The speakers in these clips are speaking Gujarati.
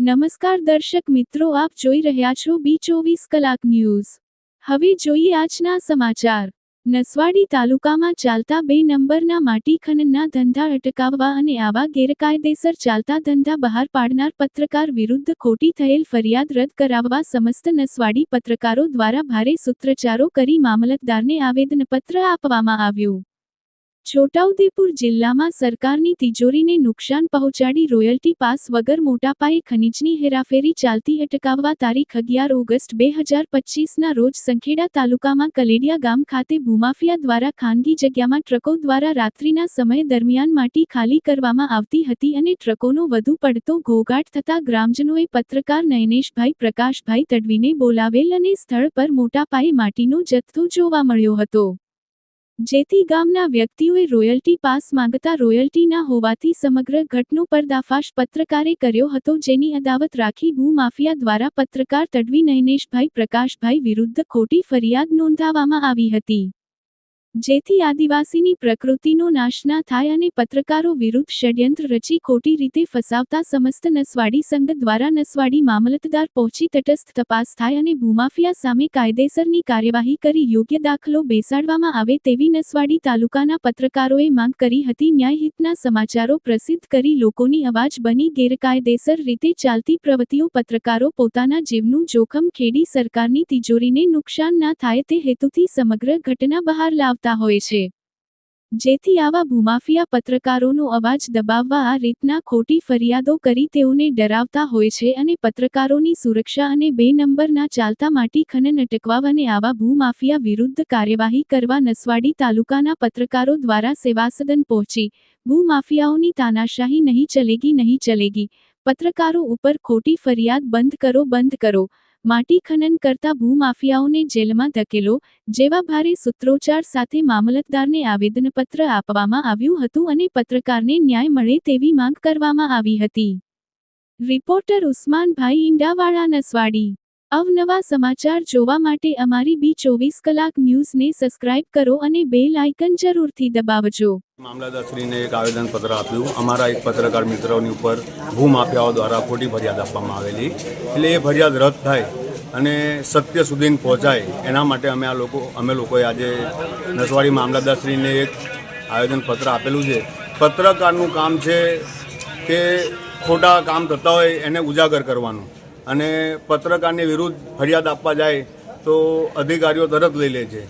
નમસ્કાર દર્શક મિત્રો, આપ જોઈ રહ્યા છો બી ચોવીસ કલાક ન્યૂઝ. હવે જોઈએ આજના સમાચાર. નસવાડી તાલુકામાં ચાલતા બે નંબરના માટી ખનનના ધંધા અટકાવવા અને આવા ગેરકાયદેસર ચાલતા ધંધા બહાર પાડનાર પત્રકાર વિરુદ્ધ ખોટી થયેલ ફરિયાદ રદ કરાવવા સમસ્ત નસવાડી પત્રકારો દ્વારા ભારે સૂત્રચારો કરી મામલતદારને આવેદનપત્ર આપવામાં આવ્યું. છોટાઉદેપુર જિલ્લામાં સરકારની તિજોરીને નુકસાન પહોંચાડી રોયલ્ટી પાસ વગર મોટા પાયે ખનીજની હેરાફેરી ચાલતી અટકાવવા તારીખ અગિયાર ઓગસ્ટ બે હજાર પચીસના રોજ સંખેડા તાલુકામાં કલેડિયા ગામ ખાતે ભૂમાફિયા દ્વારા ખાનગી જગ્યામાં ટ્રકો દ્વારા રાત્રિના સમય દરમિયાન માટી ખાલી કરવામાં આવતી હતી અને ટ્રકોનો વધુ પડતો ઘોઘાટ થતા ગ્રામજનોએ પત્રકાર નયનેશભાઈ પ્રકાશભાઈ તડવીને બોલાવેલ અને સ્થળ પર મોટા પાયે માટીનો જથ્થો જોવા મળ્યો હતો. જેથી ગામના વ્યક્તિઓએ રોયલ્ટી પાસ માંગતા રોયલ્ટી ના હોવાથી સમગ્ર ઘટનો પર્દાફાશ પત્રકારે કર્યો હતો જેની અદાવત રાખી ભૂમાફિયા દ્વારા પત્રકાર તડવી નયનેશભાઈ પ્રકાશભાઈ વિરુદ્ધ ખોટી ફરિયાદ નોંધાવવામાં આવી હતી. જેથી આદિવાસીની પ્રકૃતિનો નાશ ના થાય અને પત્રકારો વિરુદ્ધ ષડયંત્ર રચી ખોટી રીતે ફસાવતા સમસ્ત નસવાડી સંઘ દ્વારા નસવાડી મામલતદાર પહોંચી તટસ્થ તપાસ થાય અને ભૂમાફિયા સામે કાયદેસરની કાર્યવાહી કરી યોગ્ય દાખલો બેસાડવામાં આવે તેવી નસવાડી તાલુકાના પત્રકારોએ માંગ કરી હતી. ન્યાયહિતના સમાચારો પ્રસિદ્ધ કરી લોકોની અવાજ બની ગેરકાયદેસર રીતે ચાલતી પ્રવૃત્તિઓ પત્રકારો પોતાના જીવનું જોખમ ખેડી સરકારની તિજોરીને નુકસાન ના થાય તે હેતુથી સમગ્ર ઘટના બહાર લાવતા હોય છે. જેથી આવા ભૂમાફિયા પત્રકારોનો અવાજ દબાવવા આ રીતના ખોટી ફરિયાદો કરી તેઓને ડરાવતા હોય છે અને પત્રકારોની સુરક્ષા અને બે નંબરના ચાલતા માટી ખનન અટકવા અને આવા ભૂમાફિયા વિરુદ્ધ કાર્યવાહી કરવા નસવાડી તાલુકાના પત્રકારો દ્વારા સેવાસદન પહોંચી. ભૂમાફિયાઓની તાનાશાહી નહીં ચલેગી નહીં ચલેગી. પત્રકારો ઉપર ખોટી ફરિયાદ બંધ કરો બંધ કરો. માટી ખનન કરતા ભૂમાફિયાઓને જેલમાં ધકેલો, જેવા ભારે સૂત્રોચ્ચાર સાથે મામલતદારને આવેદનપત્ર આપવામાં આવ્યું હતું અને પત્રકારને ન્યાય મળે તેવી માંગ કરવામાં આવી હતી. રિપોર્ટર ઉસ્માનભાઈ ઈંડાવાળા નસવાડી અવનવા સમાચાર જોવા માટે અમારી બી ચોવીસ કલાક ન્યૂઝને સબસ્ક્રાઇબ કરો અને બેલ આઇકન જરૂરથી દબાવજો. મામલતદારશ્રીને એક આવેદનપત્ર આપ્યું. અમારા એક પત્રકાર મિત્રોની ઉપર ભૂમાફિયાઓ દ્વારા ખોટી ફરિયાદ આપવામાં આવેલી. એટલે એ ફરિયાદ રદ થાય અને સત્ય સુધી પહોંચાય, એના માટે અમે આ લોકો અમે લોકોએ આજે નસવાડી મામલતદારશ્રીને એક આવેદનપત્ર આપેલું છે. પત્રકારનું કામ છે કે ખોટા કામ થતા હોય એને ઉજાગર કરવાનું. અને પત્રકારની વિરુદ્ધ ફરિયાદ આપવા જાય તો અધિકારીઓ તરત લઈ લે છે.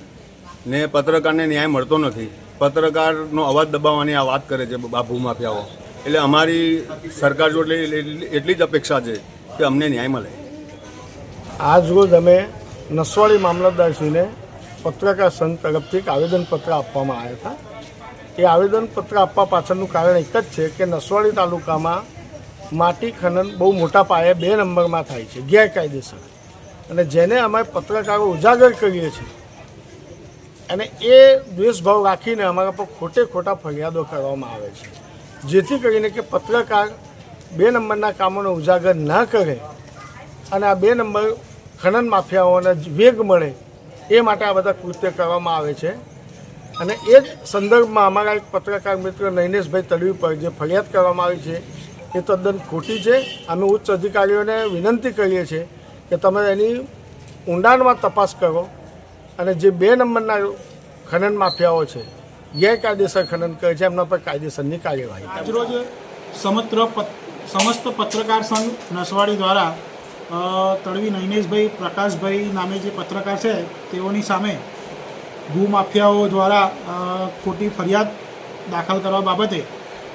ને પત્રકારને ન્યાય મળતો નથી. પત્રકારનો અવાજ દબાવવાની આ વાત કરે છે આ ભૂમાફિયાઓ. એટલે અમારી સરકાર જોડે એટલી જ અપેક્ષા છે કે અમને ન્યાય મળે. આજ રોજ અમે નસવાડી મામલતદારશ્રીને પત્રકાર સંઘ તરફથી એક આવેદનપત્ર આપવામાં આવ્યા હતા. એ આવેદનપત્ર આપવા પાછળનું કારણ એક જ છે કે નસવાડી તાલુકામાં માટી ખનન બહુ મોટા પાયે બે નંબરમાં થાય છે, ગેરકાયદેસર. અને જેને અમે પત્રકારો ઉજાગર કરીએ છીએ, અને એ દ્વેષભાવ રાખીને અમારા પર ખોટે ખોટા ફરિયાદો કરવામાં આવે છે. જેથી કરીને કે પત્રકાર બે નંબરના કામોને ઉજાગર ના કરે અને આ બે નંબર ખનન માફિયાઓને વેગ મળે, એ માટે આ બધા કૃત્ય કરવામાં આવે છે. અને એ જ સંદર્ભમાં અમારા એક પત્રકાર મિત્ર નૈનેશભાઈ તડવી પર જે ફરિયાદ કરવામાં આવી છે એ તદ્દન ખોટી છે અમે ઉચ્ચ અધિકારીઓને વિનંતી કરીએ છીએ કે તમે એની ઊંડાણમાં તપાસ કરો અને જે બે નંબરના ખનન માફિયાઓ છે, ગેરકાયદેસર ખનન કરે છે, એમના પર કાયદેસરની કાર્યવાહી. આજરોજ સમત્ર સમસ્ત પત્રકાર સંઘ નસવાડી દ્વારા તળવી નૈનેશભાઈ પ્રકાશભાઈ નામે જે પત્રકાર છે, તેઓની સામે ભૂમાફિયાઓ દ્વારા ખોટી ફરિયાદ દાખલ કરવા બાબતે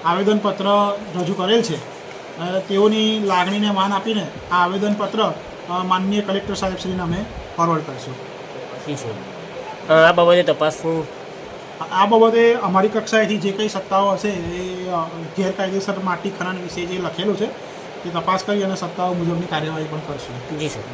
આવેદનપત્ર રજૂ કરેલ છે. તેઓની લાગણીને માન આપીને આ આવેદનપત્ર માનનીય કલેક્ટર સાહેબશ્રીને અમે ફોરવર્ડ કરીશું. આ બાબતે તપાસનું આ બાબતે અમારી કક્ષાએથી જે કંઈ સત્તાઓ હશે એ ગેરકાયદેસર માટી ખનન વિશે જે લખેલું છે તે તપાસ કરી અને સત્તાઓ મુજબની કાર્યવાહી પણ કરશું. જી સર